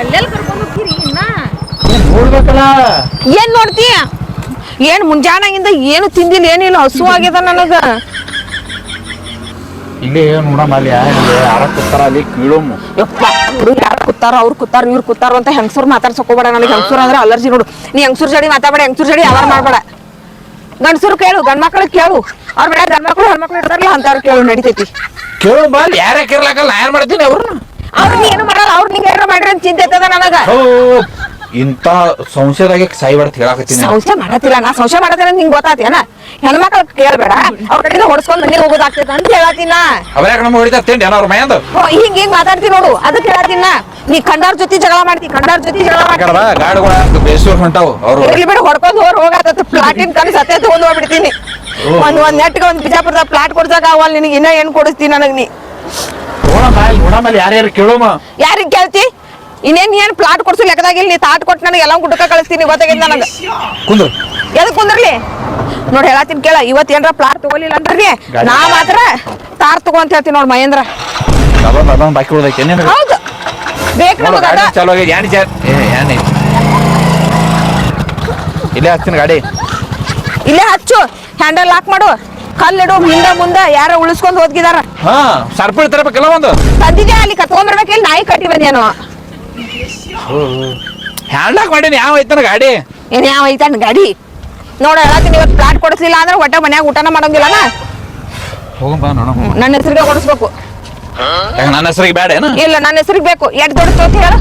ಎಲ್ಲೆಲ್ಲಿ ಕರ್ಕೊಂಡು ಹೋಗ್ತೀರಿ ಇನ್ನ? ನೋಡ್ಬೇಕಲ್ಲ. ಏನ್ ನೋಡ್ತೀಯ? ಏನ್ ಮುಂಜಾನಾಗಿಂದ ಏನು ತಿಂದಿಲ್ಲ ಏನಿಲ್ಲ ಹಸು ಆಗ್ಯದ ನನಗ. ಇಲ್ಲಿ ನೋಡಮ್ಮ ಅಲ್ಲಿ ಯಾರ ಅಲ್ಲಿ ಕೀಳೋಮು. ಯಪ್ಪ. ಹುಡುಗ ಯಾರು ಕೂತಾರ ಅವ್ರು ಕೂತಾರ ಇವ್ರು ಕೂತಾರ ಅಂತ ಹೆಂಗಸೂರ್ ಮಾತಾಡ್ಸಕೋಬೇಡ ನನಗೆ. ಹೆಂಗಸೂರ್ ಅಂದ್ರೆ ಅಲರ್ಜಿ ನೋಡು. ನೀ ಹೆಂಗಸೂರ್ ಜಡಿ ಮಾತಾಡಬೇಡ ಹೆಂಗಸೂರ್ ಜಡಿ ಯಾವಾಗ ಮಾಡಬೇಡ. ಗಂಡಸರು ಕೇಳು ಗಂಡ್ ಮಕ್ಳಿಗೆ ಕೇಳು. ಅವ್ರ ಬೇಡ ಗಂಡ ಮಕ್ಳು ಹೆಣ್ಮಕ್ಳು ಇರ್ತಾರಲ್ಲ ಅಂತವ್ರು ಕೇಳು ನಡಿತೈತಿ. ಕೇಳು ಬಾ ಅಲ್ಲಿ ಯಾರ ಇರ್ಲಾಕಲ್ಲ ಯಾರು ಮಾಡ್ತೀನಿ ಅವ್ರನ್ನ ಅವ್ರು ನೀ ಏನು ಮಾಡಲ್ಲ ಅವ್ರು ನಿಂಗೆ ಏನೋ ಮಾಡ್ರಿ ಅಂತ ಚಿಂತೆ ಇರ್ತದ ನನಗ. ಇಂತ ಇಂತ ಸಂಶಯದಾಗೆ ಸಾಯ್ಬಾರ್ದು ಹೇಳಕತ್ತೀನಿ ಸಂಶಯ ಮಾಡತ್ತಿಲ್ಲ ನಾ ಸಂಶಯ ಮಾಡತ್ತಿಲ್ಲ ನಿಂಗೆ ಗೊತ್ತಾತೇನ? ಹೆಣ್ಮಕ್ಳು ಕೇಳಬೇಡ ಅವ್ರ ಕಡೆಯಿಂದ ಹೊಡ್ಸ್ಕೊಂಡು ಮನೆಗೆ ಹೋಗೋದಾಗ್ತೈತೆ ಅಂತ ಹೇಳತ್ತೀನ ಅವ್ರ್ಯಾಕ ನಮ್ಗೆ ಹೊಡಿತಾರ ತಿಂಡಿ? ಏನೋ ಅವ್ರ ಮೈಂದು ಹಿಂಗ್ ಹಿಂಗ್ ಮಾತಾಡ್ತಿ ನೋಡು ಅದಕ್ಕೆ ಹೇಳತ್ತೀನ ನೀ. ಕಂಡಾರ್ ಜೊತೆ ಜಗಳ ಮಾಡ್ತಿ ಕಂಡಾರ್ ಜೊತೆ ಜಗಳ ಮಾಡ್ತಿ. ಗಾಡಿಗಳ ಬೇಸೂರ್ ಹೊಂಟಾವು ಅವ್ರು. ಇರ್ಲಿ ಬಿಡು ಹೊಡ್ಕೊಂಡ್ ಹೋರ್ ಹೋಗಾತ ಪ್ಲಾಟಿನ ಕನಸು ಸತ್ಯ ತಗೊಂಡ್ ಹೋಗ್ಬಿಡ್ತೀನಿ. ಒಂದ್ ಒಂದ್ ನೆಟ್ಗೆ ಒಂದ್ ಬಿಜಾಪುರದ ಪ್ಲಾಟ್ ಕೊಡ್ಸಕ್ ಅವಲ್ ನಿನಗೆ ಇನ್ನ ಏನ್ ಕೊಡಿಸ್ತೀನಿ ನನಗ್ ನೀ. ನೋಡಮ್ಮ ಯಾರ್ಯಾರು ಕೇಳೋಮ. ಯಾರಿಗ್ ಕೇಳ್ತಿ? ಇನ್ನೇನ್ ಏನ್ ಪ್ಲಾಟ್ ಕೊಡ್ಸು ಲೆಕ್ಕದಾಗಿಲ್ಲ ನೀ ತಾಟ್ ಕೊಟ್ಟು ನನಗೆ ಎಲ್ಲ ಗುಡ್ಡಕ ಕಳಿಸ್ತೀನಿ ಗೊತ್ತಾಗಿದ್ ನನಗೆ. ಕುಂದ್ರು. ಎದಕ್ ಕುಂದ್ರಲಿ? ನೋಡಿ ಹೇಳತ್ತೀನಿ ಕೇಳ ಇವತ್ತು ಏನ್ರ ಪ್ಲಾಟ್ ತಗೋಲಿಲ್ಲ ಅಂದ್ರಿ. ನಾ ಮಾತ್ರ ತಾರ್ ತಗೋ ಅಂತ ಹೇಳ್ತೀನಿ ನೋಡ್ ಮಹೇಂದ್ರ. ಅದೊಂದು ಅದೊಂದು ಬಾಕಿ ಉಳ್ದೈತೆ. ಏನೇನು ಹೌದು. ಬೇಕು ನಮಗ ಚಾಲು ಆಗಿದೆ. ಏ ಐತಿ ಇಲ್ಲೇ ಹಚ್ತೀನಿ ಗಾಡಿ. ಇಲ್ಲೇ ಹಚ್ಚು. ಹ್ಯಾಂಡಲ್ ಲಾಕ್ ಮಾಡು. ಕಲ್ಲಿಡು ಹಿಂದೆ ಮುಂದೆ ಯಾರ ಉಳಿಸ್ಕೊಂಡು ಹೋದ್ಗಿದಾರ. ಹಾ ಸರ್ಪಿಳ್ ತರಬೇಕಲ್ಲ ಒಂದು. ತಂದಿದ್ಯಾ ಅಲ್ಲಿ ಕತ್ಕೊಂಡ್ಬರ್ಬೇಕಿಲ್ಲ ನಾಯಿ ಕಟ್ಟಿ ಬಂದೇನು ಹ್ಯಾಂಡ್ಲಾಕ್ ಮಾಡೀನಿ ಯಾವ ಐತನ ಗಾಡಿ? ಏನ್ ಯಾವ ಐತನ್ ಗಾಡಿ? ನೋಡ ಹೇಳತ್ತೀನಿ ಇವತ್ತು ಪ್ಲಾಟ್ ಕೊಡಿಸ್ಲಿಲ್ಲ ಅಂದ್ರೆ ಹೊಟ್ಟೆ ಮನ್ಯಾಗ ಊಟನ ಮಾಡಂಗಿಲ್ಲನ? ಹೋಗಂಬ ನೋಡಮ್ಮ ನನ್ನ ಹೆಸರಿಗೆ ಕೊಡಿಸ್ಬೇಕು ಯಾಕ ನನ್ನ ಹೆಸರಿಗೆ ಬೇಡ ಏನ? ಇಲ್ಲ ನನ್ನ ಹೆಸರಿಗೆ ಬೇಕು. ಎಷ್ಟ್ ದೊಡ್ಡ ತೋತಿ ಹೇಳ.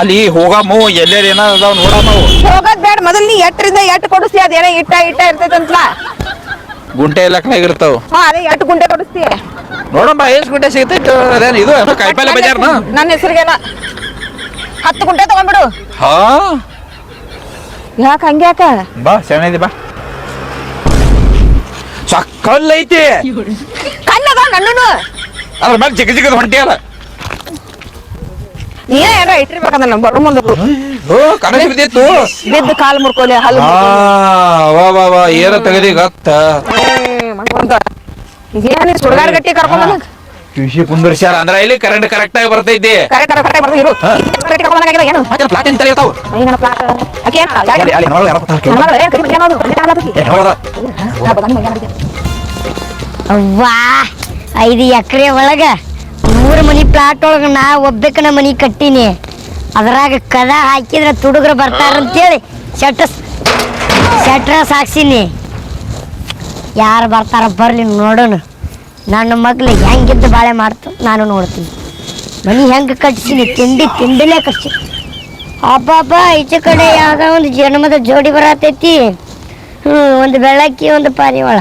ಅಲ್ಲಿ ಹೋಗಮ್ಮು ಎಲ್ಲೇರ್ ಏನ ಅದಾವ ನೋಡಮ್ಮ. ಅವು ಹೋಗೋದ್ ಬೇಡ ಮೊದಲ್ ನೀ ಎಟ್ಟರಿಂದ ಎಟ್ ಕೊಡಿಸ್ತಿ ಅದೇನ ಇಟ್ಟ ಇಟ್ಟ ಇರ್ತೈತಂತಲ ಗುಂಟೆ ಲೆಕ್ಕನಾಗ ಇರ್ತಾವ ಹಾ ಅದೇ ಎಟ್ ಗುಂಟೆ ಕೊಡಿಸ್ತಿ ನೋಡಮ್ಮ ಎಷ್ಟು ಗುಂಟೆ ಸಿಗ್ತೈತೆ ಅದೇನು ಇದು? ಏನೋ ಕಾಯಿಪಲ್ಲೆ ಬಜಾರ್ನ? ನನ್ನ ಹೆಸರಿಗೆಲ್ಲ. ಹತ್ತು ಗುಂಟೆ ತಗೊಂಡ್ಬಿಡು. ಹಾ? ಯಾಕ ಹಂಗ್ಯಾಕ ಬಾ ಸೆಣೈತಿ ಬಾ. ಸಕ್ಕಲ್ ಐತಿ ಕಣ್ಣದ ನನ್ನನು ಅದ್ರ ಮ್ಯಾಗ ಜಿಗ ಜಿಗದ ಹೊಂಟಿಯಲ್ಲ ನೀನೇ ಏನಾರ ಇಟ್ಟಿರ್ಬೇಕಂದ್ರ ಬರೋ ಮುಂದೆ. ಓ ಬಿದ್ದಿತ್ತು. ಬಿದ್ದು ಕಾಲ್ ಮುರ್ಕೋಲಿ ಹಲ್ಲು ವಾ ವಾ ವಾ ಏನ ತೆಗದಿ ಗತ್ತ? ಇದೇನೇ ಸುಡ್ಗಾಡ್ ಗಟ್ಟಿ ಕರ್ಕೊಂಡ್ ಬಂದಂಗ ಕಿಶಿ ಕುಂದರ್ಸ್ಯಾರ. ಅಂದ್ರ ಇಲ್ಲಿ ಕರೆಂಟ್ ಕರೆಕ್ಟ್ ಆಗಿ ಬರ್ತೈತಿ. ಕರೆ ಕರೆ ಕರೆ ಬರ್ದು ಇರು. ಕರ್ಕೊಂಡ್ ಏನು? ಮತ್ತೆ ಪ್ಲಾಟ್ ಏನೋ ಪ್ಲಾಟ್ ಏನು? ಅಲ್ಲಿ ನೋಡು ಯಾರೋ. ನನ್ನ ಏನು ಅದು. ಏ, ಅವ್ವಾ, ಐದು ಎಕರೆ ಒಳಗೆ ಮೂರು ಮನಿ ಪ್ಲಾಟ್ ಒಳಗೆ ನಾ ಒಬ್ಬಕನ ಮನಿ ಕಟ್ಟೀನಿ. ಅದ್ರಾಗ ಕದ ಹಾಕಿದ್ರೆ ತುಡುಗ್ರ ಬರ್ತಾರಂತೇಳಿ ಶೆಟ್ಟ ಶೆಟ್ರ ಸಾಕ್ಸೀನಿ. ಯಾರು ಬರ್ತಾರ ಬರಲಿ ನೋಡೋಣ. ನನ್ನ ಮಗ್ಳು ಹೆಂಗಿದ್ದು ಬಾಳೆ ಮಾಡ್ತು ನಾನು ನೋಡ್ತೀನಿ. ಮನಿ ಹೆಂಗೆ ಕಟ್ಸೀನಿ ತಿಂಡಿ ತಿಂಡಿಲೇ ಕಟ್ಸಿ. ಅಬ್ಬಬ್ಬ, ಈಚೆ ಕಡೆ ಯಾವುದೋ ಒಂದು ಜನ್ಮದ ಜೋಡಿ ಬರತೈತಿ. ಹ್ಞೂ ಒಂದು ಬೆಳಕಿ, ಒಂದು ಪಾರಿವಾಳ.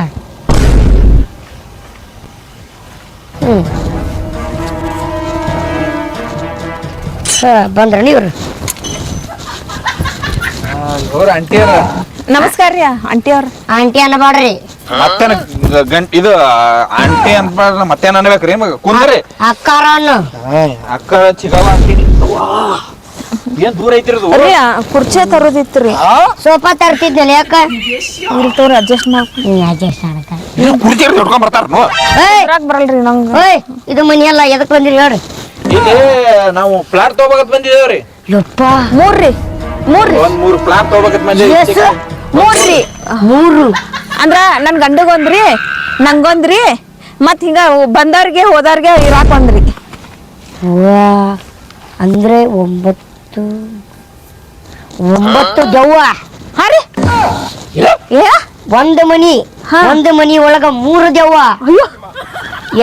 ಬಂದ್ರ ಇವ್ರು ಇವ್ರ ನಮಸ್ಕಾರ ರೀ ಆಂಟಿ ಅವ್ರ. ಆಂಟಿ ಅನ್ನಬಾಡ್ರಿ ಮತ್ತೇನ ಗಂಟ್ ಇದು ಆಂಟಿ ಅಂತ ಮತ್ತೇನ್ ಅನ್ಬೇಕ್ರಿ ಕುಂದ್ರಿ. ಅಕ್ಕಾರ ಅನ್ನು. ಅಕ್ಕ ಚಿಗವ ಅಂತೀನಿ ಏನ್ ದೂರ ಐತಿರದು ರೀ ಕುರ್ಚಿ ತರೋದಿತ್ತು ರೀ. ಸೋಫಾ ತರ್ತಿದ್ನಲ್ಲ ಯಾಕ? ತೋರಿ ಅಡ್ಜಸ್ಟ್ ಮಾಡಿ ನೀ ಅಡ್ಜಸ್ಟ್ ಮಾಡಕ. ಕುರ್ಚಿ ಹಿಡ್ಕೊಂಡ್ ಬರ್ತಾರ ನೋ ಏಯ್! ಇರಾಕ್ ಬರಲ್ರಿ ನಂಗೆ. ಓಯ್ ಇದು ಮನಿ ಅಲ್ಲ ಎದಕ್ ಬಂದಿರಿ ಹೇಳ್ರಿ. ಇಲ್ಲಿ ನಾವು ಪ್ಲಾಟ್ ತಗೋಬೇಕಂತ ಬಂದಿದೇವ್ರಿ ಯಪ್ಪ ಮೂರ್ರಿ ಮೂರ್ರಿ. ಒಂದ್ ಮೂರ್ ಪ್ಲಾಟ್ ತಗೋಬೇಕಂತ ಬಂದಿದ್ದೀವಿ ಎಸ್ ಮೂರ್ರಿ. ಮೂರು. ಅಂದ್ರ ನನ್ ಗಂಡಗೊಂದ್ರಿ ನಂಗೊಂದ್ರಿ ಮತ್ ಹಿಂಗ ಬಂದವ್ರಿಗೆ ಹೋದವ್ರಿಗೆ ಇರಾಕ್ ಒಂದ್ರಿ ವಾ ಅಂದ್ರೆ ಒಂಬತ್ತು ಒಂಬತ್ತು ದವ್ವ. ಹಾ ರೀ. ಏ? ಒಂದು ಮನಿ ಹಾ. ಒಂದು ಮನಿ ಒಳಗ ಮೂರು ದೆವ್ವ. ಅಯ್ಯೋ.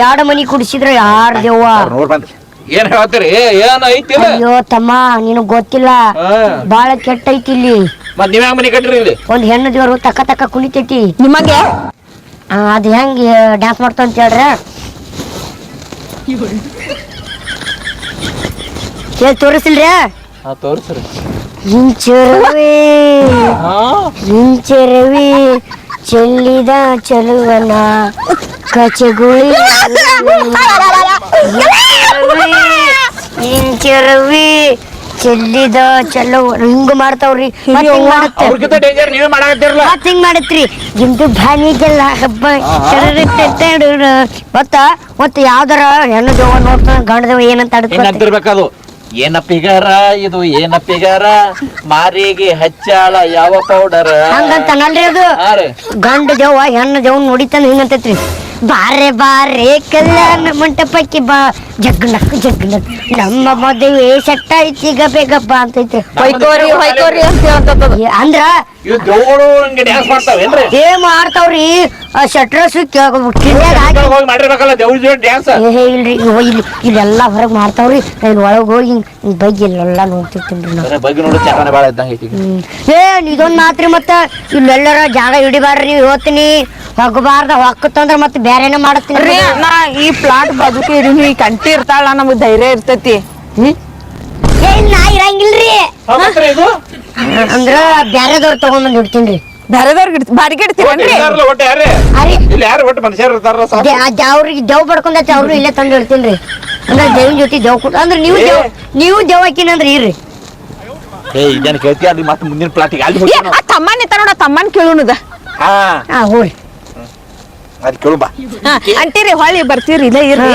ಎರಡು ಮನಿ ಕುಡಿಸಿದ್ರೆ ಯಾರು ದೆವ್ವ? ನೋಡ್ ಬಂದ್ರಿ. ಏನ್ ಹೇಳ್ತೀರಿ? ಏನ್ ಐತಿ ಅಯ್ಯೋ ತಮ್ಮ ನಿನಗ್ ಗೊತ್ತಿಲ್ಲ. ಬಾಳ ಕೆಟ್ಟ ಐತಿ ಇಲ್ಲಿ. ಮತ್ ನೀವ್ ಮನೆ ಕಟ್ರಿ ಇಲ್ಲಿ? ಒಂದ್ ಹೆಣ್ಣು ದೇವರು ತಕ್ಕ ತಕ್ಕ ಕುಣಿತೈತಿ. ನಿಮಗೆ? ಅದ್ ಹೆಂಗ್ ಡ್ಯಾನ್ಸ್ ಮಾಡ್ತಾ ಅಂತ ಹೇಳ್ರ? ಹೇಳಿ ತೋರಿಸಿಲ್ರಿ ಹಾ ತೋರ್ಸ್ರಿ. ಇಂಚರವಿ ಇಂಚರವಿ ಚೆಲ್ಲಿದ ಚೆಲುವನ. ಕಚಗುಳಿ ಇಂಚರವಿ ಚೆಲ್ಲಿದ ಚೆಲ್ಲೋ ಹಿಂಗ ಮಾಡ್ತಾವ್ರಿ. ಮತ್ತ್ ಹಿಂಗ್ ಮಾಡುತ್ತೆ. ಅವ್ರಿಗಿಂತ ಡೇಂಜರ್ ನೀವೇ ಮಾಡಾಕತ್ತಿರಲ್ಲ. ಮತ್ ಹಿಂಗ್ ಮಾಡತ್ರಿ? ನಿಮ್ದು ಭಾನಿಗೆಲ್ಲ ಹಬ್ಬ. ಮತ್ತ ಮತ್ತ ಯಾವ್ದಾರ ಹೆಣ್ಣು ದೇವ ನೋಡ್ತಾನ ಗಂಡ ದೇವ ಏನಂತ ಅಡ್ಕೊತ ಹಿಂಗಂತಿರ್ಬೇಕದು ಏನಪ್ಪಿಗಾರ ಇದು ಏನಪ್ಪಿಗಾರ ಮಾರಿಗೆ ಹಚ್ಚಾಳ ಯಾವ ಪೌಡರ್ ಹಂಗಂತಾನಲ್ರಿ ಅದು. ಗಂಡ ದೇವ ಹೆಣ್ಣು ದೇವ್ ನೋಡಿತಾನ ಹಿಂಗಂತೈತ್ರಿ. ಬಾರೆ ಬಾರೆ ಕಲ್ಯಾಣ ಮಂಟಪಕ್ಕೆ ಬಾ. ಜಗ್ನಕ್ ಜಗ್ನಕ್. ನಮ್ಮ ಮದುವೆ ಸೆಟ್ ಐತಿ ಈಗ ಬೇಗಪ್ಪ ಅಂತೈತಿ. ಹೊಯ್ಕೋರಿ ಹೊಯ್ಕೋರಿ ಅಂತ ಹೇಳ್ತದ. ಅಂದ್ರ ಏ ಮಾಡ್ತಾವ್ರಿ. ಶಟ್ರಸ್ ಇಲ್ರಿ ಇಲ್ಲಿ ಇಲ್ಲೆಲ್ಲ ಹೊರಗ್ ಮಾಡ್ತಾವ್ರಿ. ನಾನು ಒಳಗ್ ಹೋಗಿ ಬಗ್ಗೆ ಇಲ್ಲೆಲ್ಲ ನೋಡ್ತಿರ್ತೀನಿ. ಏ ಇದೊಂದ್ ಮಾತ್ರಿ ಮತ್ತ ಇಲ್ಲೆಲ್ಲರ ಜಾಗ ಹಿಡಿಬಾರ್ರಿ ಹೋಗ್ತೀನಿ ಹೋಗಬಾರ್ದ ಹೊಕ್ಕತ್ತಂದ್ರ ಮತ್ತೆ ಬೇರೆನೇ ಮಾಡತ್ತೀನಿ ರೀ ನಾ ಈ ಪ್ಲಾಟ್ ಬದುಕಿ ಇrini ಈ ಕಂಟಿ ಇರ್ತಾಳ ನಮಗ್ ಧೈರ್ಯ ಇರ್ತೈತಿ? ಏ ನಾ ಇರಂಗಿಲ್ರಿ. ಇದು? ಅಂದ್ರ ಬ್ಯಾರೆದವ್ರು ತಗೊಂಡ್ ಇಡ್ತೀನಿ ಬೇರೆದವ್ರಿಗೆ ಬಾಡಿಗೆ ಇಡ್ತೀರನ್ರಿ? ಇರ್ತಾರಲ್ಲ ಒಟ್ಟು ಯಾರೇ ಅರಿ. ಇಲ್ಲಿ ಯಾರು ಒಟ್ಟು ಮನುಷ್ಯರು ಇರ್ತಾರಲ್ಲ ಸಾಕು. ದೆ- ಆ ದ- ಅವ್ರಿಗೆ ದೇವ್ ಪಡ್ಕೊಂಡೈತಿ ಅವ್ರು ಇಲ್ಲೇ ತಂದು ಇಡ್ತೀನಿ ಅಂದ್ರ ದೇವಿನ ಜೊತೆ ದೇವ್ ಕೊಟ್ಟು ಅಂದ್ರೆ ನೀವು ದೇವ್ ನೀವು ದೇವ್ ಅಂದ್ರ ಇರ್ರಿ. ಏ ಇದೇನು ಕೇಳ್ತಿ ಅಲ್ಲಿ ಮತ್ತೆ ಮುಂದಿನ ಪ್ಲಾಟಿಗೆ ಅಲ್ಲಿ ಹೋಗಿ ಆ ತಮ್ಮನ್ ಇತ್ತ ನೋಡ ತಮ್ಮನ್ ಕೇಳುನದ ಹಾ. ಹಾ ಹೋರಿ. ಅಲ್ಲಿ ಕೇಳು ಬಾ. ಹಾ ಅಂಟಿರಿ ಹೊಳ್ಳಿ ಬರ್ತೀರಿ ಇಲ್ಲ ಇರ್ರಿ.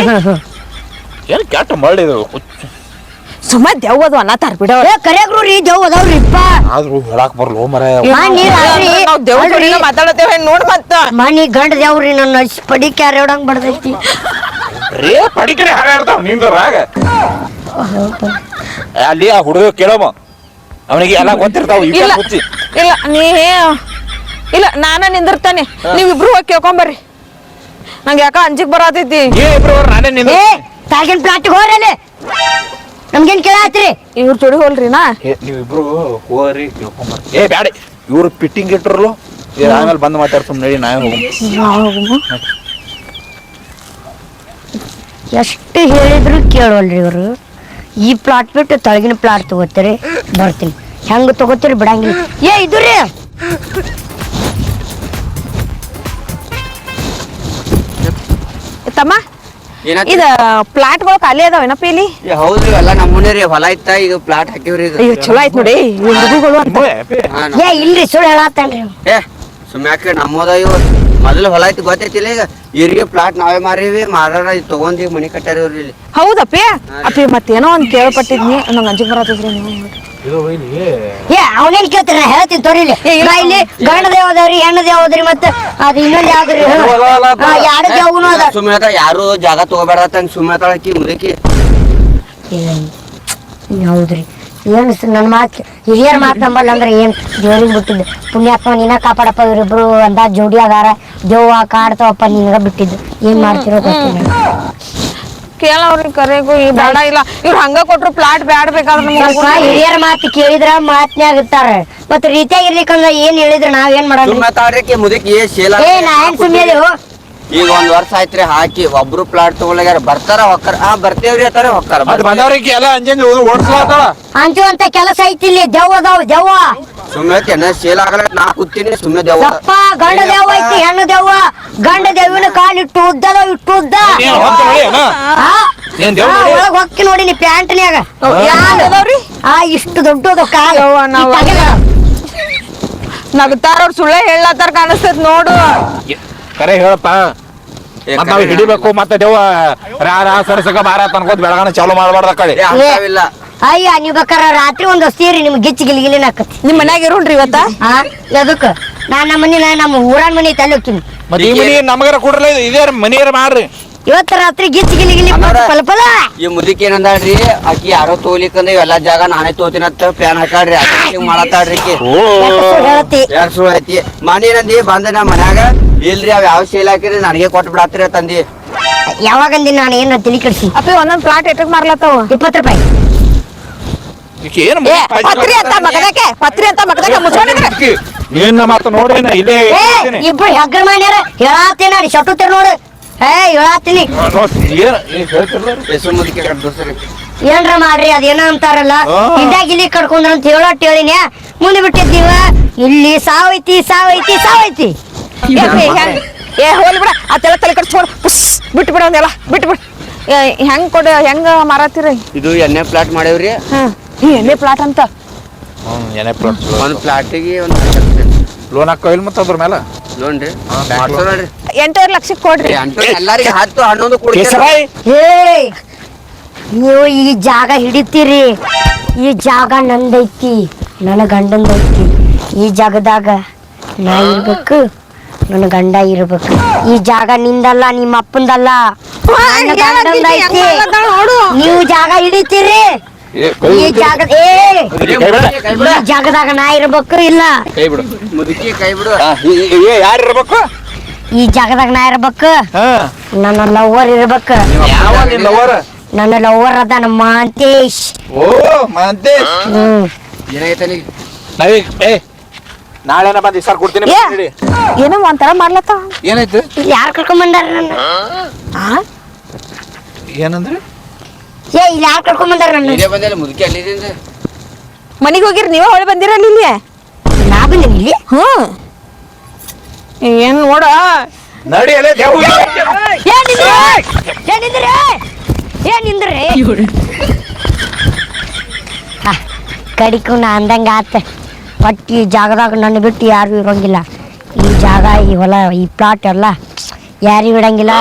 ಏನು ಕೆಟ್ಟ ಮಾಡಿದ್ರು ಸುಮ್ಮ ದೆವ್ವದು ಅನ್ನತಾರ ಬಿಡ ಏ ಕರೆಗ್ರು ರೀ ದೆವ್ ಅದಾವ್ರಿ ಇಪ್ಪ. ಆದ್ರೂ ಹೇಳಕ್ ಬರ್ಲೋ ಮರ. ನಾವ್ ಜೋಡಿನ ಮಾತಾಡತೇವೆ ನೋಡ್ ಮತ್ತ. ಮನಿ ಗಂಡ ದೇವ್ರಿ ನನ್ನ ಪಡಿ ಕ್ಯಾರ ಹೊಡಂಗ್ ಬಡ್ದೈತಿ. ರೇ ಪಡಿಕರೆ ಹಾರ ನಿಂದ ರಾಗ. ಅಲ್ಲಿ ಆ ಹುಡುಗ ಕೇಳಮ್ಮ. ಅವನಿಗೆ ಎಲ್ಲ ಗೊತ್ತಿರ್ತಾವ ಇಲ್ಲ ಇಲ್ಲ ನೀ ಇಲ್ಲ ನಾನ ನಿಂದಿರ್ತಾನೆ. ನೀವಿಬ್ರು ಹೋಗಿ ಕೇಳ್ಕೊಂಬರ್ರಿ ನಂಗೆ ಯಾಕ ಅಂಜಿಕ್ ಬರತೈತಿ ಏ ಇಬ್ರು ಅವ್ರು ನಾನೇ ನಿಂದ ಏ ತಾಗಿನ ಪ್ಲಾಟ್ ಹೋರಲ್ಲಿ ನಮ್ಗೇನ್ ಕೇಳತ್ರಿ? ಇವ್ರ ಜೋಡಿ ಹೋಲ್ರಿನಾ ನೀವಿಬ್ರು ಹೋಗ್ರಿ ಏ ಬ್ಯಾಡ ಇವ್ರು ಫಿಟ್ಟಿಂಗ್ ಇಟ್ರಲ್ಲ? ಆಮೇಲೆ ಬಂದ್ ಮಾತಾಡ್ ಸುಮ್ಮನೆ ನಡಿ ನಾವೇ ಹೋಗಮ್. ಎಷ್ಟು ಹೇಳಿದ್ರು ಕೇಳವಲ್ರಿ ಇವರು. ಈ ಪ್ಲಾಟ್ ಬಿಟ್ಟು ತಳಗಿನ ಪ್ಲಾಟ್ ತಗೋತೀರಿ? ಬರ್ತೀನಿ. ಹೆಂಗ್ ತಗೋತೀರಿ ಬಿಡಂಗಿಲ್ಲ. ಏ ಇದು ರೀ ತಮ್ಮ? ಇದ ಪ್ಲಾಟ್ಗಳು ಖಾಲಿ ಅದಾವೇನಪ್ಪ ಇಲ್ಲಿ? ಹೌದ್ರಿ ಎಲ್ಲ ನಮ್ಮನೆ ರೀ ಹೊಲ ಇತ್ತ ಈಗ ಪ್ಲಾಟ್ ಹಾಕಿವ್ರಿ ಇದು. ಅಯ್ಯೋ ಚಲೋ ಆಯ್ತು ನೋಡಿ ಇವ್ ಹುಡುಗಗಳು ಅಂತ. ಏ ಇಲ್ರಿ ಸುಳ್ಳು ಹೇಳತ್ತಲ್ರಿ. ಏ ಸುಮ್ಯಾಕೆ ನಮ್ಮದ ಇವ್. ಮೊದಲು ಹೊಲ ಐತಿ ಗೊತ್ತೈತಿಲ್ಲ ಈಗ? ಇವ್ರಿಗೆ ಪ್ಲಾಟ್ ನಾವೇ ಮಾರೀವಿ ಮಾರಾರ ಇದು ತಗೊಂಡ್ ಈಗ ಮನಿ ಕಟ್ಟಾರ ಹೌದಪ್ಪ? ಇಲ್ಲಿ ಹೌದಪ್ಪಿ ಅಪ್ಪಿ ಮತ್ತೇನೋ ಒಂದ್ ಕೇಳ್ಪಟ್ಟಿದ್ನಿ ನಂಗೆ ಅಂಜಿಕ್ ಬರತೈತ್ರಿ ನೀವು. ಏ ಅವನೇನ್ ಕೇಳ್ತಾರ? ಹೇಳ್ತೀನಿ ತೋರಿಲಿ ನಾ ಇಲ್ಲಿ ಗಂಡ ದೇವ ಅದಾವ್ರಿ ಹೆಣ್ಣು ದೇವ ಮತ್ತೆ ಅದು ಇನ್ನೊಂದು ಯಾವ್ದ್ರಿ ಎರಡು ದೇವನು ಅದ. ಸುಮ್ಮನೆ ಯಾರು ಜಾಗ ತಗೋಬೇಡ ಸುಮ್ಮನೆ ಆಕಿ ಮುದಕಿ ಹೌದ್ರಿ. ಏನು ನನ್ನ ಮಾತು ಹಿರಿಯರ ಮಾತು ನಂಬಲ್ಲ ಅಂದ್ರೆ ಏನ್ ದೇವ್ರಿಗೆ ಬಿಟ್ಟಿದ್ದು. ಪುಣ್ಯಾತ್ಮ ನೀನ ಕಾಪಾಡಪ್ಪ ಇವ್ರಿಬ್ರು ಅಂತ ಜೋಡಿ ಅದಾರ. ದೇವ್ವ ಕಾಡ್ತಾವಪ್ಪ ನಿನಗ ಬಿಟ್ಟಿದ್ದು. ಏನ್ ಮಾಡ್ತಿರೋ ಗೊತ್ತಿಲ್ಲ. ಕೇಳವ್ರಿ ಕರೆಗೂ ಈ ಬೇಡ ಇಲ್ಲ. ಇವ್ರು ಹಂಗ ಕೊಟ್ರು ಪ್ಲಾಟ್ ಬ್ಯಾಡ ಬೇಕಾದ್ರೆ ಸ್ವಲ್ಪ ಹಿರಿಯರ ಮಾತು ಕೇಳಿದ್ರ ಮಾತ್ನ್ಯಾಗ ಇರ್ತಾರ. ಮತ್ತ ರೀತಿಯಾಗಿ ಇರ್ಲಿಕ್ಕಂದ್ರ ಏನ್ ಹೇಳಿದ್ರ ನಾವೇನ್ ಮಾಡೋಣ ಸುಮ್ಮನೆ ತಾಳ್ರಿ ಮುದಕಿ ಶೀಲ ಏ ನಾ ಏನ್ ಸುಮ್ಮನೆ ಈಗ ಒಂದ್ ವರ್ಷ ಆಯ್ತ್ರಿ ಹಾಕಿ ಒಬ್ರು ಪ್ಲಾಟ್ ತಗೊಳ್ಳಾರ ಬರ್ತಾರ ಹೊಕ್ಕಾರ. ಹಾ ಬರ್ತೇವ್ರಿ ಅಂತಾರ ಹೊಕ್ಕಾರ. ಬಂದವ್ರಿಗೆ ಎಲ್ಲ ಓಡಿಸ್ಲಾತಾಳ ಅಂತ ಕೆಲಸ ಐತಿ ಇಲ್ಲಿ ದೆವ್ವ ಅದಾವ ದೆವ್ವ. ಸುಮ್ಮನೆ ಚೆನ್ನ ಶೀಲ ಆಗಲ್ಲ ನಾ ಕೂತೀನಿ ಸುಮ್ಮನೆ ದೆವ್ವ. ಅಪ್ಪ ಗಂಡ ದೆವ್ವ ಐತಿ ಹೆಣ್ಣು ದೆವ್ವ. ಗಂಡ ದೆವ್ವಿನ ಕಾಲ್ ಇಟ್ಟು ಉದ್ದದ ಇಟ್ಟು ಉದ್ದ? ಒಳಗ್ ಹೊಕ್ಕಿ ನೋಡಿ ನೀ ಪ್ಯಾಂಟ್ನ್ಯಾಗ. ಅದಾವ್ರಿ? ಆ ಇಷ್ಟು ದೊಡ್ಡದು ಕಾಲು. ಸುಳ್ಳ. ನಗ್ತಾರ ಅವ್ರು ಸುಳ್ಳೆ ಹೇಳತ್ತಾರ ಕಾಣಿಸ್ತೈತ್ ನೋಡು. ಕರೆ ಹೇಳಪ್ಪ. ಮತ್ ನಾವ್ ಹಿಡಿಬೇಕು ಮತ್ತೆ ದೇವ ರಾ ರಾ ಸರಸಕ ಬಾರ ತನ್ಕೋತ್ ಬೆಳಗಾನ ಚಾಲು ಮಾಡಬಾರ್ದ ಕಡೆ. ಅಯ್ಯ ನೀವ್ ಬೇಕಾರ ರಾತ್ರಿ ಒಂದ್ ಸೀರಿ ನಿಮ್ ಗಿಚ್ಚಿ ಗಿಲಿಗಿಲಿನ ಆಕತಿ ನಿಮ್ ಮನ್ಯಾಗ ಇರೋಣ್ರಿ ಇವತ್ತ? ಅದಕ್ಕ ನಾ ನಾನ್ ನಮ್ಮ ಮನಿ ನಾ ನಮ್ಮ ಊರನ್ ಮನಿ ತಲೆ ಹೋಗ್ತೀನಿ. ಮತ್ತೆ ಈ ಮನಿ ನಮಗರ ಕೊಡ್ರಲ್ಲ ಇದು ಇದೇ ಮನಿಯರ ಮಾಡ್ರಿ ಇವತ್ತ ರಾತ್ರಿ ಗಿಚ್ಚಿ ಗಿಲಿ ಗಿಲಿ ಪಲ ಪಲ. ಈ ಮುದುಕಿ ಏನಂದಾಳ್ರಿ ಆಕಿ ಯಾರೋ ತೋಲಿಕಂದ ಎಲ್ಲಾ ಜಾಗ ನಾನೇ ತೋತಿನಂತ ಪ್ಯಾನ್ ಹಾಕಾಡ್ರಿ ಹಿಂಗ್ ಸುಳ್ಳು ಮನಿ ಏನಂದಿ ಬಂದ ನಮ್ಮ ಮನ್ಯಾಗ. ಇಲ್ರಿ ಅವ್ ಯಾವ ಶೀಲ ಹಾಕಿರಿ ನನಗೆ ಕೊಟ್ಟು ಬಿಡಾತ್ರಿ ತಂದಿ. ಯಾವಾಗಂದಿ ನಾನು ಏನ ತಲೆ ಕೆಡ್ಸಿ ಅಪ್ಪ ಒಂದೊಂದ್ ಪ್ಲಾಟ್ ಎಟ್ಟಕ್ ಮಾರ್ಲತ್ತಾವ? ಇಪ್ಪತ್ತು ರೂಪಾಯಿ. ಏನ್ ಪತ್ರಿ ಅಂತ ಮಗದಕ್ಕೆ ಪತ್ರಿ ಅಂತ ಮಗದಕ್ಕೆ ಮುಚ್ಕೊಂಡಿದ್ರೆ. ಏನ್ ಮಾತು ನೋಡ್ರಿ ಇಲ್ಲೇ. ಇಬ್ರು ಮಾಡ್ಯಾರ ಹೇಳಾತೇನ ನೋಡು ಏ ಹೇಳಾತೀನಿ ನೋಡ್, ಏನ್ರ ಮಾಡ್ರಿ ಅದೇನ ಅಂತಾರಲ್ಲ? ಆ. ಇಲ್ಲಿ ಕಡ್ಕೊಂಡ್ರ ಅಂತ ಹೇಳೋಟ್ ಹೇಳಿನ ಮುಂದೆ ಬಿಟ್ಟಿದ್ದೀವ? ಇಲ್ಲಿ ಸಾವೈತಿ ಸಾವೈತಿ ಸಾವೈತಿ. ಏ, ಅಪ್ಪಿ, ಹೆಂಗ್? ಏ ಹೋಲಿ ಬಿಡ. ಅದೆಲ್ಲ ತಲೆ ಪುಸ್ ಬಿಟ್ಟು ಬಿಡ ಒಂದೆಲ್ಲ ಬಿಟ್ಟು ಬಿಡು. ಹೆಂಗ್ ಕೊಡ ಹೆಂಗ ಮಾರತ್ತೀರಿ ಇದು ಎಣ್ಣೆ ಪ್ಲಾಟ್ ಮಾಡೇವ್ರಿ ಹ್ಮ್ ಈ ಎಣ್ಣೆ ಪ್ಲಾಟ್ ಅಂತ? ಹ್ಮ್ ಏನೇ ಪ್ಲಾಟ್ ಒಂದ್ ಪ್ಲಾಟಿಗೆ ಒಂದು ಲೋನ್ ಹಾಕೋ ಇಲ್ಲ ಮತ್ತೆ ಅದ್ರ ಮೇಲೆ ಲೋನ್ ರೀ. ಎಂಟೂವರೆ ಲಕ್ಷಕ್ಕೆ ಕೊಡ್ರಿ. ಎಲ್ಲಾರಿಗೆ ಹತ್ತು ಹನ್ನೊಂದು ಕೊಡ್ತೀರ ಏ ನೀವು ಈ ಜಾಗ ಹಿಡಿತೀರಿ. ಈ ಜಾಗ ನಂದೈತಿ. ನನ್ನ ಗಂಡಂದೈತಿ. ಈ ಜಾಗದಾಗ ನಾ ಇರ್ಬೇಕು. ನನ್ನ ಗಂಡ ಇರ್ಬೇಕು. ಈ ಜಾಗ ನಿಂದಲ್ಲ ನಿಮ್ಮ ಅಪ್ಪಂದಲ್ಲ. ನನ್ನ ನೀವು ಜಾಗ ಹಿಡಿತೀರಿ. ಏ, ಈ. ಜಾಗ ಏ ಈ ಜಾಗದಾಗ ನಾ ಇರ್ಬೇಕು ಇಲ್ಲ? ಕೈ ಬಿಡು. ಮುದುಕಿ ಕೈ ಬಿಡು. ಆ, ಈ- ಈ- ಏ ಯಾರು ಇರ್ಬೇಕು? ಈ ಜಾಗದಾಗ ನಾ ಇರ್ಬೇಕು. ಹಾ. ನನ್ನ ಲವರ್ ಇರ್ಬೇಕು. ಯಾವ ನಿನ್ ಲವರ್ ನನ್ನ ಲವರ್ ಅದ ನಮ್ಮ ಮಾಂತೇಶ್. ಓ ಮಾಂತೇಶ್. ಹ್ಮ್. ಏನಾಗೈತೆ ನೀ? ನಾವೀಗ ಏ ನಾಳೆನ ಬಂದು ಸರ್ ಕೊಡ್ತೀನಿ ಏ. ಏನೋ ಒಂಥರ ಮಾಡ್ಲತ್ತ? ಏನಾಯ್ತು ಇಲ್ಲಿ ಯಾರು ಕರ್ಕೊಂಡ್ ಬಂದಾರ ನನ್ನ ಆ? ಏನಂದ್ರೆ? ಏ ಇಲ್ಲಿ ಯಾರು ಕರ್ಕೊಂಡ್ ಬಂದಾರ ನನ್ನ? ಇಲ್ಲೇ ಬಂದಿಲ್ಲ ಮುದುಕಿ ಅಲ್ಲಿದಿಂದ ಮನಿಗ್ ಹೋಗಿರ್ ನೀವೇ ಹೊಳೆ ಬಂದಿರಲ್ಲ ಇಲ್ಲಿ? ನಾ ಬಂದೇನಿ ಇಲ್ಲಿ? ಹ್ಮ್ ಏನ್ ನೋಡ? ನಡಿ ಅಲ್ಲೇ ದೇವ್ ಏ ನಿಂದ್ರೆ ಏ ನಿಂದ್ರೆ ಏ ನಿಂದ್ರೆ. ಹಾ, ಕಡಿಕು ನಾ ಅಂದಂಗ ಆತ. ಒಟ್ಟು ಈ ಜಾಗದಾಗ ನನ್ನ ಬಿಟ್ಟು ಯಾರು ಇರೋಂಗಿಲ್ಲ. ಈ ಜಾಗ, ಈ ಹೊಲ, ಈ ಪ್ಲಾಟ್ ಎಲ್ಲ ಯಾರು ಬಿಡಂಗಿಲ್ಲ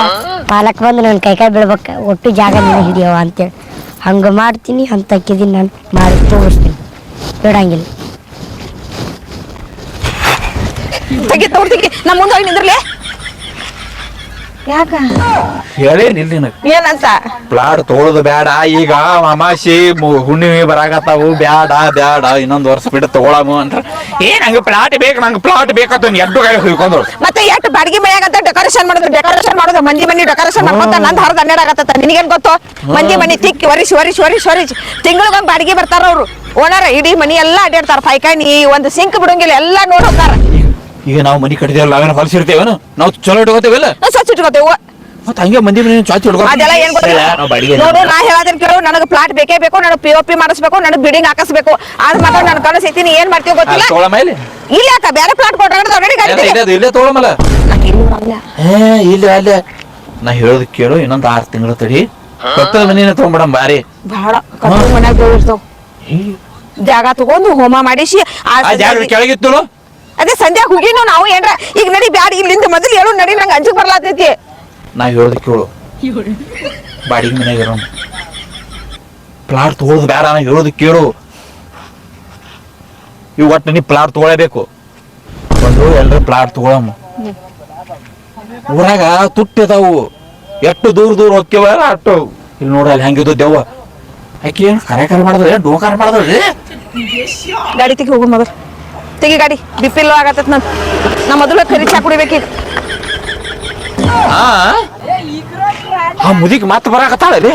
ಪಾಲಕ್ ಬಂದು ನನ್ನ ಕೈ ಕೈ ಬೀಳ್ಬೇಕು. ಒಟ್ಟು ಜಾಗ ನೀನು ಹಿಡಿಯವ ಅಂತೇಳಿ. ಹಂಗೆ ಮಾಡ್ತೀನಿ ಅಂತ ಅಂತಕ್ಕಿದ್ದೀನಿ ನಾನು ಮಾಡಿ ತೋರಿಸ್ತೀನಿ. ಬಿಡಂಗಿಲ್ಲ ನಮ್ಮ ಮುಂದೆ ಹೋಗಿ ನಿಂದ್ರಲೆ. ಯಾಕ? ನಿನಗೆ. ಏನಂತ? ಪ್ಲಾಟ್ ತಗೊಳ್ಳೋದು ಬೇಡ ಈಗ ಅಮಾಸಿ ಹುಣ್ಣಿಮೆ ಬರಾಕತ್ತಾವು ಬ್ಯಾಡ ಬ್ಯಾಡ ಇನ್ನೊಂದು ವರ್ಷ ಬಿಟ್ಟು ತಗೊಳಾಮು ಅಂತ ಏ ನಂಗೆ ಪ್ಲಾಟ್ ಬೇಕು ನಂಗೆ ಪ್ಲಾಟ್ ಬೇಕಂತ ಎಡ್ಡು ಕೈ ಹಿಡ್ಕೊಂಡ್ರು ಮತ್ತೆ ಎಷ್ಟು ಬಾಡಿಗೆ ಮನೆಯಾಗಂತ ಡೆಕೋರೇಷನ್ ಮಾಡೋದು ಡೆಕೋರೇಷನ್ ಮಾಡೋದು ಮಂದಿ ಮನಿ ಡೆಕೋರೇಷನ್ ಮಾಡ್ಕೊತ ನಂದು ಹರ್ದ ಹನ್ನೆರಡು ಆಗತ್ತ ನಿನಗೇನು ಗೊತ್ತು? ಮಂದಿ ಮನಿ ತಿಕ್ಕಿ ಒರಿಸಿ ಒರಿಸಿ ಒರಿಸಿ ಒರಿಸಿ ತಿಂಗಳಿಗೊಂದು ಬಾಡಿಗೆ ಬರ್ತಾರ ಅವರು. ಓನರ್ ಇಡೀ ಮನಿ ಎಲ್ಲ ಅಡ್ಡಾಡ್ತಾರ ಪೈಕಾನಿ ಒಂದು ಸಿಂಕ್ ಬಿಡೋಂಗಿಲ್ಲ ಎಲ್ಲ ನೋಡಿ ಹೋಗ್ತಾರ. ಈಗ ನಾವು ಮನಿ ಕಟ್ಟಿದೇವಲ್ಲ ನಾವೇನು ಹೊಲಸಿರ್ತೇವೇನು? ನಾವು ಚಲೋ ಇಟ್ಕೋತೇವಲ್ಲ? ನಾವ್ ಸ್ವಚ್ಛ ಇಟ್ಕೋತೇವ. ಮತ್ತೆ ಹಂಗೆ ಮಂದಿ ಮನೆ ಚಾಚಿ ಹಿಡ್ಕೊ ಅದೆಲ್ಲ ಏನ್ ಗೊತ್ತಿಲ್ಲ? ನಾವು ಬಾಡಿಗೆ ನೋಡು ನಾ ಹೇಳೋದನ್ನ ಕೇಳು ನನಗೆ ಪ್ಲಾಟ್ ಬೇಕೇ ಬೇಕು ನನಗೆ ಪಿ ಒ ಪಿ ಮಾಡಿಸ್ಬೇಕು ನನಗೆ ಬಿಲ್ಡಿಂಗ್ ಹಾಕಿಸ್ಬೇಕು. ಆದ್ರೆ ಮಾತ್ರ ನಾನು ಕಳಿಸ್ತೀನಿ ಏನ್ ಮಾಡ್ತೀವಿ ಗೊತ್ತಿಲ್ಲ? ಇಲ್ಲ. ಅಕ್ಕ ಬೇರೆ ಪ್ಲಾಟ್ ಕೊಟ್ರೆ ಆಲ್ರೆಡಿ ಗಾಡಿ. ಇಲ್ಲೇ ಇಲ್ಲೇ ತಗೊಳಮಲ್ಲ. ಏ ಇಲ್ಲ ಅಲ್ಲೇ ನಾ ಹೇಳೋದು ಕೇಳು ಇನ್ನೊಂದು ಆರು ತಿಂಗಳು ತಡಿ. ಕೊತ್ತದ ಮನಿನ ತಗೊಂಡ್ಬಿಡಮ್ ಬಾರಿ. ಬಹಳ ಕತ್ತು ಮನ್ಯಾಗ ಬೇವಿರ್ತಾವ ಜಾಗ ತಗೊಂಡು ಹೋಮ ಮಾಡಿಸಿ ಆ ಜಾಗ ಕೆಳಗಿತ್ತು ಅದೇ ಸಂಧ್ಯಾಗ ಹೋಗಿನೋ ನಾವು ಏನ್ರ ಈಗ ನಡಿ ಬ್ಯಾಡ ಇಲ್ಲಿಂದ ಮೊದಲು ಹೇಳು ನಡಿ ನಂಗೆ ಅಂಜಿಗೆ ಬರ್ಲಾತೈತಿ. ನಾ ಹೇಳೋದು ಕೇಳು. ಬಾಡಿಗೆ ಮನೆಯಾಗ ಇರೋಣ ಪ್ಲಾಟ್ ತಗೊಳ್ಳೋದು ಬೇಡ ನಾ ಹೇಳೋದು ಕೇಳು. ಇವ್ ಒಟ್ಟು ನೀ ಪ್ಲಾಟ್ ತಗೊಳ್ಳೇಬೇಕು ಒಂದು ಎಲ್ರು ಪ್ಲಾಟ್ ತಗೊಳಮ್ಮ ಊರಾಗ ತುಟ್ಟಿದಾವು ಎಷ್ಟು ದೂರ ದೂರ ಹೋಗ್ಯವ ಅಟ್ಟು ಇಲ್ಲಿ ನೋಡ ಅಲ್ಲಿ ಹೆಂಗಿದ್ದು ದೆವ್ವ. ಆಕೆ ಏನು ಕರೆ ಕರೆ ಮಾಡಿದ್ರೆ ಡೋಕಾರ ಮಾಡಿದ್ರಿ? ಗಾಡಿ ತೆಗಿ ಹೋಗು ಮೊದಲು ತೆಗಿ ಗಾಡಿ. ಬಿಪಿಲ್ ಆಗತ್ತ ನನ್. ನಾ ಮೊದಲು ಕರಿ ಚಾ ಕುಡಿಬೇಕೀಗ. ಆ? ಮುದಿಗೆ ಮತ್ತೆ ಬರಾಕತ್ತಾಳ ರೀ